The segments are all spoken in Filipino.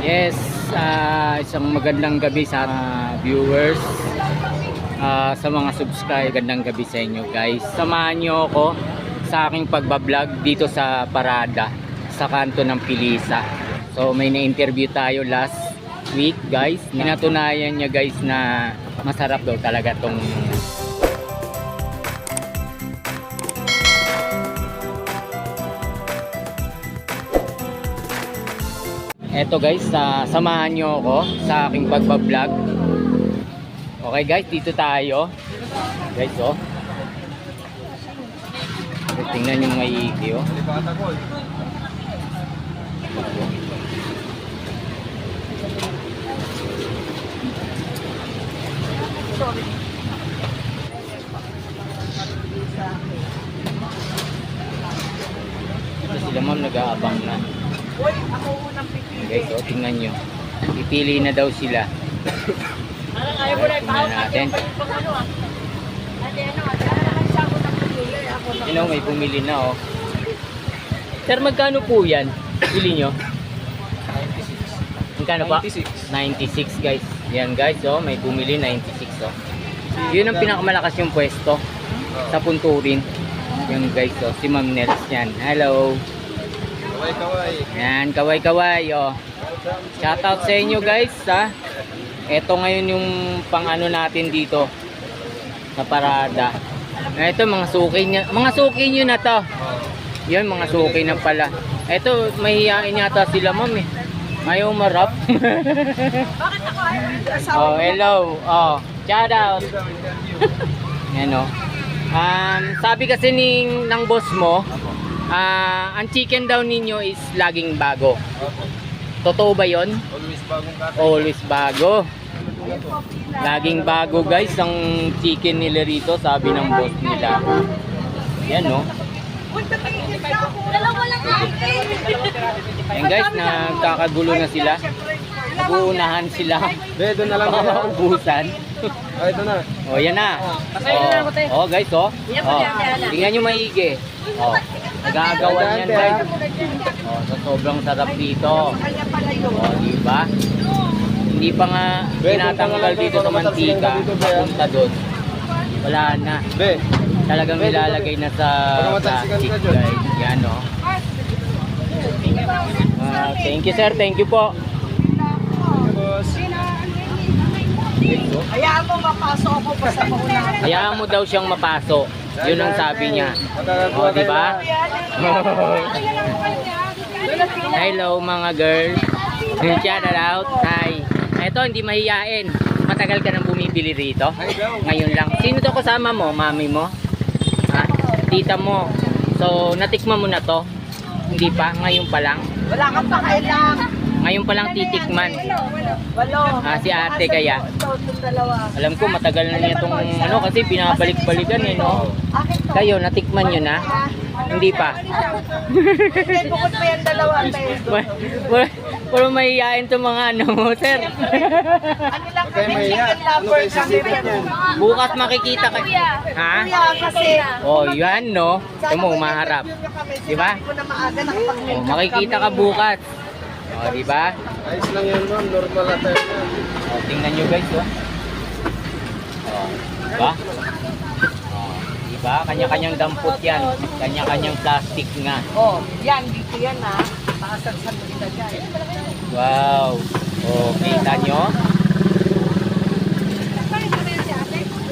Yes, ah, isang magandang gabi sa mga viewers, ah, sa mga subscribe. Magandang gabi sa inyo guys. Samahan nyo ako sa aking pagbablog dito sa Parada, sa kanto ng Pilisa. So may na-interview tayo last week guys. Minatunayan niya guys na masarap daw talaga tong Eto guys, sa samahan nyo ako sa aking pagbablog. Okay guys, dito tayo. Guys, oh. Tingnan yung maigi, oh. Ito sila ma'am, nag-aabang na. Uy, ako unang pipili. Guys, oh, tingnan nyo. Pipili na daw sila. Parang ayaw mo na ipahawak natin. ano ah. Ate, ano ah. Na. You know, may bumili na, oh. Sir, magkano po yan? Bili nyo? 96. Magkano pa? 96. 96 guys. Yan guys, oh, may bumili 96 oh. Yun ang pinakamalakas yung pwesto sa Punturin. Yan guys, oh, si Ma'am Nels yan. Hello. Kaway kaway. Yan, kaway-kaway, oh. Shoutout sa inyo guys, ha. Ito ngayon yung pang-ano natin dito sa parada. Ito mga suki niya, mga suki niyo na to. Yan, mga suki na pala. Ito, mahihain yata sila, ma'am eh. Ayaw marap. Bakit ako ayaw dito? Asawa oh, mo? hello. Oh, shout out. Yan oh. Um, sabi kasi ni ng boss mo, ah, ang chicken daw ninyo is laging bago. Totoo ba 'yon? Always bagong kata. Always bago. Laging bago guys ang chicken nila rito, sabi ng boss nila. Yan no. Dalawa lang. Ayan guys, nagkakagulo na sila. Naguunahan sila. Be, doon na lang Baka nila. maubusan. Ay, ito na. Oh, yan na. Oh, oh guys, oh. Oh, tingnan nyo maigi. Oh, nagagawan yan, guys. Oh, so sobrang sarap dito. Oh, di ba? Hindi pa nga tinatanggal dito sa mantika. Papunta doon. Wala na. Be, Talagang nilalagay na sa plastic, guys. Yan, oh. Ah, thank you, sir. Thank you po. Hayaan mo mapasok ako basta mauna. Hayaan mo daw siyang mapasok. Yun ang sabi niya. Makakakuha Oh, di ba? Yan. Hello mga girl. Shout out. Hi. Ito hindi mahiyain. Matagal ka nang bumibili rito. Ngayon lang. Sino to kasama mo? Mami mo? Ha? Tita mo. So, natikman mo na to? Hindi pa? Ngayon pa lang? Wala kang pakailang. Ngayon pa lang titikman. Ah, si ate kaya. Alam ko matagal na niya tong ano kasi binabalik-balikan eh no. Kayo, natikman nyo na? Hindi pa. Bukod pa yan dalawa. tayo. Puro, mahihain to mga ano mo, sir. Ano lang kami, chicken Ano lover kayo kami. Bukas makikita ka. Ha? Oh, yan no. Ito mo, maharap. Di ba? Sinabi ko na maaga nakapag Oh, makikita ka bukas. Oh, di ba? Ayos lang yan, ma'am. Normal attire yan. Oh, tingnan nyo guys, oh. Oh, di ba? Oh, di ba? Kanya-kanyang dampot yan. Kanya-kanyang plastic nga. Oh, yan, dito yan ha. Taasan sa kita dyan. Wow. Oh, kita nyo?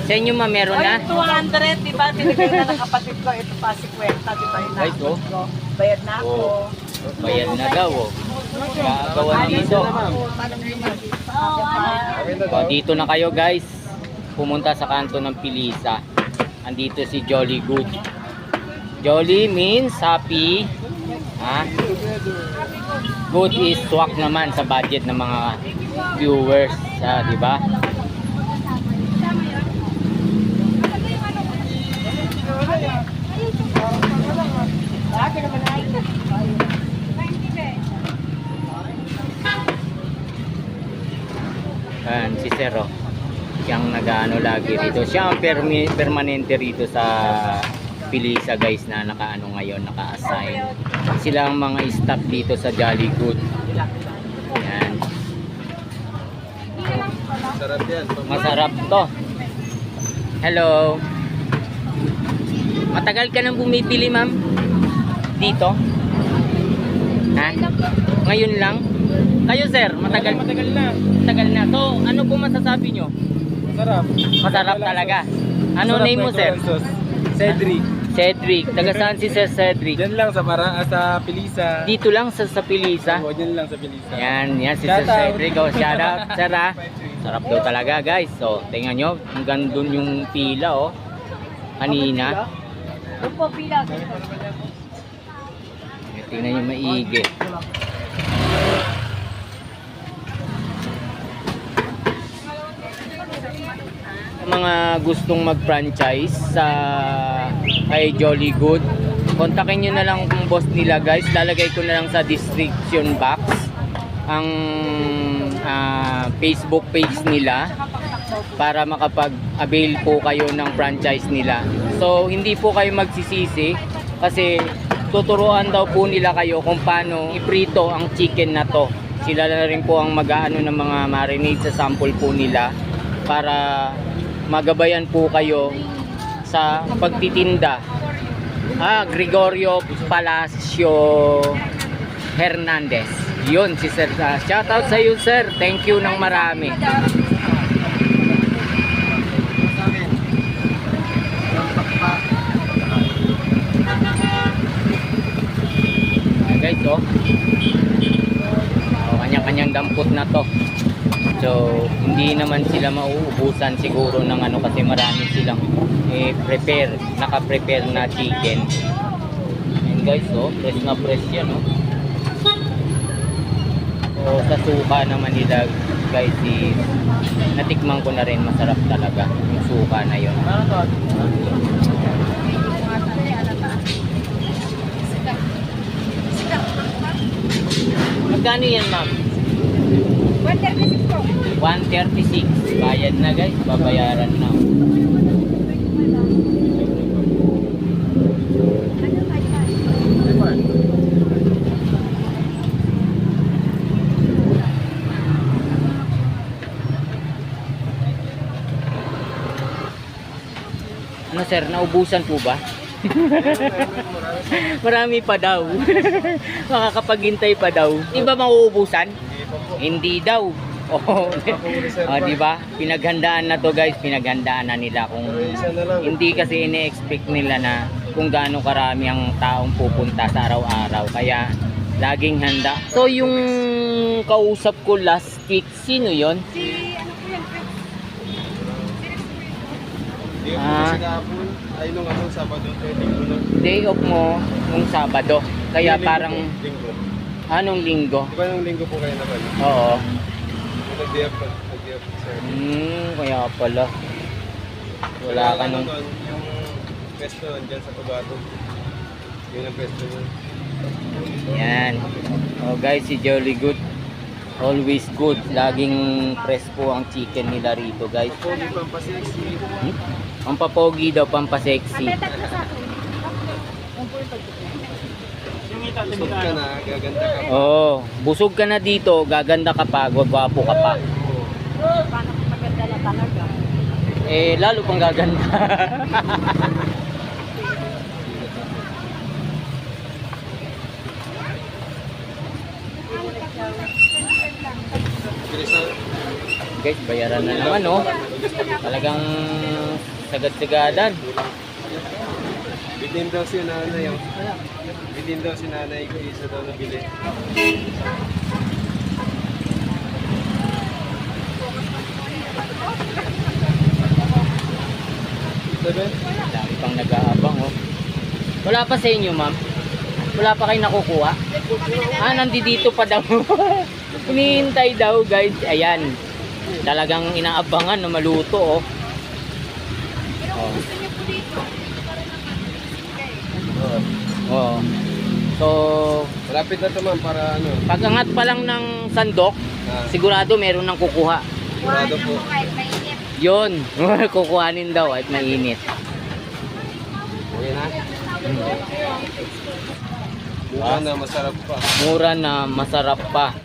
Sa inyo ma, meron na? Ay, 200, di ba? Tinigay na ng kapatid ko. Ito pa si Kwenta, di ba? Oh. ko. Bayad na ako. Oh. Bayan na daw, oh. Gagawan dito. Oh, dito na kayo guys. Pumunta sa kanto ng Pilisa. Andito si Jolly Good. Jolly means happy. Ha? Good is swak naman sa budget ng mga viewers, ah, di ba? Ayan, si Zero. Siyang nag-ano lagi rito. Siya ang permanente rito sa Pilisa guys na nakaano ngayon, naka-assign. Sila ang mga staff dito sa Jolly Good. Yan. Sarap yan. Masarap to. Hello. Matagal ka nang bumibili, ma'am? Dito? Ha? Ngayon lang? Kayo, sir, matagal Matagal na. matagal na. So, ano po masasabi nyo? Sarap. Masarap talaga. Ano Sarap name mo, sir? ito, sauce. Cedric. Cedric. Taga saan si Sir Cedric? Diyan lang sa para ah, sa Pilisa. Dito lang sa, sa Pilisa. Oo, diyan lang sa Pilisa. Yan, yan si Sir Shout out. Cedric. Oh, shout out, sir ha. Sarap daw talaga guys. So, tingnan nyo, hanggang dun yung pila oh. Kanina. Doon po, pila. Tingnan nyo maigi. Mga gustong mag-franchise sa kay Jolly Good, kontakin nyo na lang kung boss nila guys. Lalagay ko na lang sa description box ang ah, Facebook page nila para makapag-avail po kayo ng franchise nila. So, hindi po kayo magsisisi kasi tuturuan daw po nila kayo kung paano iprito ang chicken na to. Sila na rin po ang mag-aano ng mga marinade sa sample po nila para magabayan po kayo sa pagtitinda. Ah, Gregorio Palacio Hernandez. Yun, si Sir. Uh, shout out sa iyo, Sir. Thank you ng marami. Ayan, guys, oh. oh kanya-kanyang dampot na to. So, hindi naman sila mauubusan siguro ng ano kasi marami silang eh, prepare, naka-prepare na chicken. Ayan guys, oh, fresh na fresh yan, oh. So, sa suka naman nila, guys, is natikman ko na rin, masarap talaga yung suka na yun. Magkano yan, ma'am? 136 po. 136. Bayad na guys, babayaran na. Ano sir, naubusan po ba? Marami pa daw. Makakapaghintay pa daw. Di ba mauubusan? Hindi daw. Oh, oh, di ba? Pinaghandaan na to guys, pinaghandaan na nila kung hindi kasi ini-expect nila na kung gaano karami ang taong pupunta sa araw-araw. Kaya laging handa. So yung kausap ko last week, sino yon? Si, ano po yan, Ah. Ay, nung ano, Sabado. Day off mo nung Sabado. Kaya parang. Anong linggo? Di ba nung linggo po kayo naman? Oo. Nag-DF po, sir. Hmm, kaya pala. Wala ka nung... Yung pwesto dyan sa Tubato. Yun ang pwesto niya. Yan. Oh guys, si Jolly Good. Always good. Laging press po ang chicken nila rito guys. Pogi pampasexy. Hmm? Ang papogi daw, pampasexy. Apetat ko sa akin. Yung po yung pagkakita. Usog ka na, gaganda ka. Oo. Oh, busog ka na dito, gaganda ka pa, gwagwapo ka pa. Paano kung maganda na talaga? Eh, lalo pang gaganda. Guys, bayaran na naman, oh. Talagang sagad-sagadan. Bitin daw si nanay. oh. Bitin daw si nanay ko, isa daw nabili. Sabi? Dami pang nag-aabang, oh. Wala pa sa inyo, ma'am? Wala pa kayo nakukuha? Ah, nandito pa daw. Hinihintay daw, guys. Ayan. Talagang inaabangan na maluto, oh. Oh. Oh. So, Malapit na to ma'am para ano. pag angat pa lang ng sandok, Ah, sigurado meron ng kukuha. sigurado po. Yun, kukuhanin daw at mainit. Okay na? Mura na, masarap pa. Mura na, masarap pa.